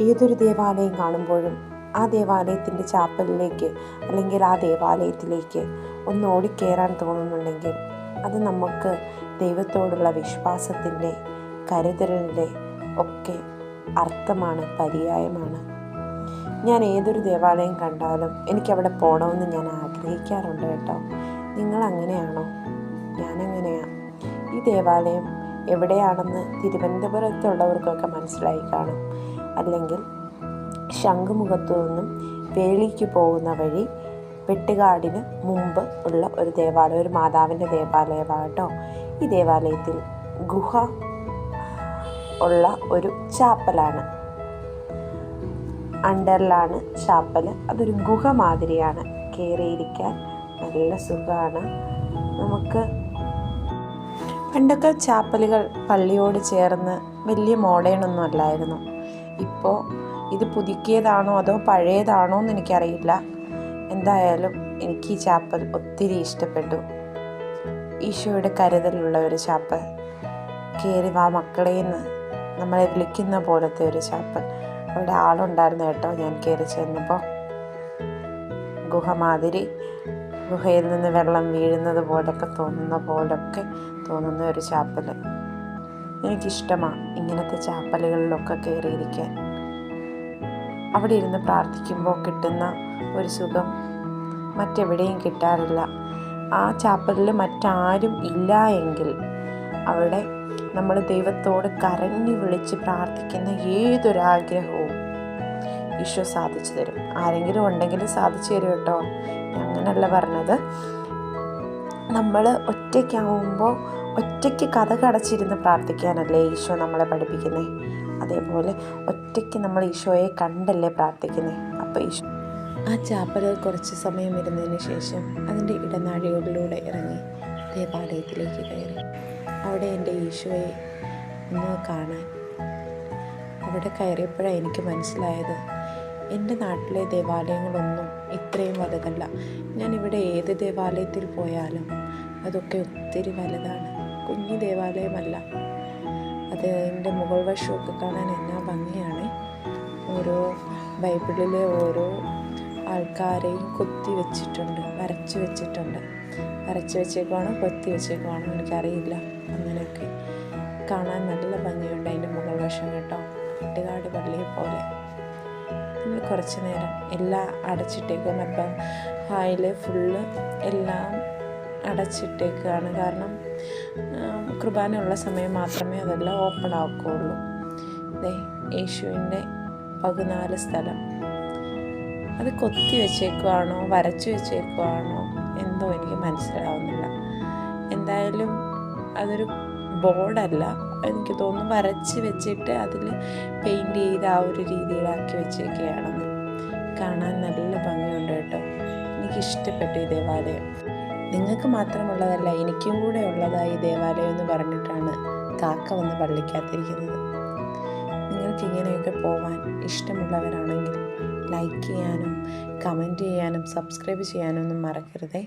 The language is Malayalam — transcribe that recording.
ഏതൊരു ദേവാലയം കാണുമ്പോഴും ആ ദേവാലയത്തിന്റെ ചാപ്പലിലേക്ക് അല്ലെങ്കിൽ ആ ദേവാലയത്തിലേക്ക് ഒന്ന് ഓടിക്കയറാൻ തോന്നുന്നുണ്ടെങ്കിൽ അത് നമുക്ക് ദൈവത്തോടുള്ള വിശ്വാസത്തിന്റെ കരുതലിന്റെ ഒക്കെ അർത്ഥമാണ് പര്യായമാണ്. ഞാൻ ഏതൊരു ദേവാലയം കണ്ടാലും എനിക്കവിടെ പോകണമെന്ന് ഞാൻ ആഗ്രഹിക്കാറുണ്ട് കേട്ടോ. നിങ്ങൾ അങ്ങനെയാണോ? ഞാനങ്ങനെയാണ് ഈ ദേവാലയം എവിടെയാണെന്ന് തിരുവനന്തപുരത്തുള്ളവർക്കൊക്കെ മനസ്സിലായി കാണും. അല്ലെങ്കിൽ ശംഖുമുഖത്തു നിന്നും വേളിക്ക് പോകുന്ന വഴി വെട്ടുകാടിന് മുമ്പ് ഉള്ള ഒരു ദേവാലയം ഒരു മാതാവിന്റെ ദേവാലയമാകട്ടോ ഈ ദേവാലയത്തിൽ ഗുഹ ഉള്ള ഒരു ചാപ്പലാണ്. അണ്ടറിലാണ് ചാപ്പൽ അതൊരു ഗുഹ മാതിരിയാണ്. കയറിയിരിക്കാൻ നല്ല സുഖമാണ്. നമുക്ക് പണ്ടൊക്കെ ചാപ്പലുകൾ പള്ളിയോട് ചേർന്ന് വലിയ മോഡേണൊന്നും അല്ലായിരുന്നു. ഇപ്പോൾ ഇത് പുതുക്കിയതാണോ അതോ പഴയതാണോ എന്ന് എനിക്കറിയില്ല. എന്തായാലും എനിക്ക് ഈ ചാപ്പൽ ഒത്തിരി ഇഷ്ടപ്പെട്ടു. ഈശോയുടെ കരുതലുള്ള ഒരു ചാപ്പൽ. കയറി വാ മക്കളേന്ന് നമ്മളെ വിളിക്കുന്ന പോലത്തെ ഒരു ചാപ്പൽ. അവിടെ ആളുണ്ടായിരുന്നു കേട്ടോ ഞാൻ കയറി ചെന്നപ്പോൾ ഗുഹ മാതിരി ഗുഹയിൽ നിന്ന് വെള്ളം വീഴുന്നത് പോലൊക്കെ തോന്നുന്ന പോലൊക്കെ തോന്നുന്ന ഒരു ചാപ്പൽ എനിക്കിഷ്ടമാണ് ഇങ്ങനത്തെ ചാപ്പലുകളിലൊക്കെ കയറിയിരിക്കാൻ. അവിടെ ഇരുന്ന് പ്രാർത്ഥിക്കുമ്പോൾ കിട്ടുന്ന ഒരു സുഖം മറ്റെവിടെയും കിട്ടാറില്ല. ആ ചാപ്പലിൽ മറ്റാരും ഇല്ല എങ്കിൽ അവിടെ നമ്മൾ ദൈവത്തോട് കരഞ്ഞു വിളിച്ച് പ്രാർത്ഥിക്കുന്ന ഏതൊരാഗ്രഹവും ഈശോ സാധിച്ചു തരും. ആരെങ്കിലും ഉണ്ടെങ്കിൽ സാധിച്ചു തരും കേട്ടോ. അങ്ങനല്ല പറഞ്ഞത്. നമ്മൾ ഒറ്റയ്ക്കാവുമ്പോൾ ഒറ്റയ്ക്ക് കഥ കടച്ചിരുന്ന് പ്രാർത്ഥിക്കാനല്ലേ ഈശോ നമ്മളെ പഠിപ്പിക്കുന്നത് അതേപോലെ ഒറ്റയ്ക്ക് നമ്മൾ ഈശോയെ കണ്ടല്ലേ പ്രാർത്ഥിക്കുന്നത് അപ്പോൾ ഈശോ ആ ചാപ്പലിൽ കുറച്ച് സമയം ഇരുന്നതിന് ശേഷം അതിന്റെ ഇടനാഴികളിലൂടെ ഇറങ്ങി ദേവാലയത്തിലേക്ക് കയറി. അവിടെ എന്റെ ഈശോയെ ഒന്ന് കാണാൻ. അവിടെ കയറിയപ്പോഴാണ് എനിക്ക് മനസ്സിലായത് എന്റെ നാട്ടിലെ ദേവാലയങ്ങളൊന്നും ഇത്രയും വലുതല്ല. ഇവിടെ ഏത് ദേവാലയത്തിൽ പോയാലും അതൊക്കെ ഒത്തിരി വലുതാണ്. കുഞ്ഞു ദേവാലയമല്ല. അത് അതിന്റെ മുകൾ വശമൊക്കെ കാണാൻ എന്നാ ഭംഗിയാണ്. ഓരോ ബൈബിളിലെ ഓരോ ആൾക്കാരെയും കൊത്തി വെച്ചിട്ടുണ്ട് വരച്ച് വെച്ചിട്ടുണ്ട്. വരച്ച് വെച്ചേക്കുവാണോ കൊത്തി വെച്ചേക്കുവാണോ എനിക്കറിയില്ല. അങ്ങനെയൊക്കെ കാണാൻ നല്ല ഭംഗിയുണ്ട് അതിന്റെ മുകൾ വശം കേട്ടോ. വെട്ടുകാട് പള്ളിയെ പോലെ. നമ്മൾ കുറച്ച് നേരം എല്ലാം അടച്ചിട്ടേക്കും. അപ്പം ഹായിൽ ഫുള്ള് എല്ലാം അടച്ചിട്ടേക്കാണ്. കാരണം കുർബാനയുള്ള സമയം മാത്രമേ അതെല്ലാം ഓപ്പൺ ആക്കുകയുള്ളൂ. ദേ യേശുവിന്റെ പതിനാല് സ്ഥലം. അത് കൊത്തി വെച്ചേക്കുവാണോ വരച്ചു വെച്ചേക്കുവാണോ എന്തോ എനിക്ക് മനസ്സിലാവുന്നില്ല. എന്തായാലും അതൊരു ബോർഡല്ല. എനിക്ക് തോന്നുന്നു വരച്ച് വെച്ചിട്ട് അതിൽ പെയിന്റ് ചെയ്ത് ആ ഒരു രീതിയിലാക്കി വെച്ചേക്കുകയാണെന്ന്. കാണാൻ നല്ല ഭംഗിയുണ്ട് കേട്ടോ. എനിക്കിഷ്ടപ്പെട്ടു ഈ ദേവാലയം. നിങ്ങൾക്ക് മാത്രമുള്ളതല്ല എനിക്കും കൂടെ ഉള്ളതായി ദേവാലയം എന്ന് പറഞ്ഞിട്ടാണ് കാക്ക വന്ന് പള്ളിക്കാത്തിരിക്കുന്നത് നിങ്ങൾക്ക് ഇങ്ങനെയൊക്കെ പോവാൻ ഇഷ്ടമുള്ളവരാണെങ്കിൽ ലൈക്ക് ചെയ്യാനും കമന്റ് ചെയ്യാനും സബ്സ്ക്രൈബ് ചെയ്യാനും ഒന്നും മറക്കരുതേ.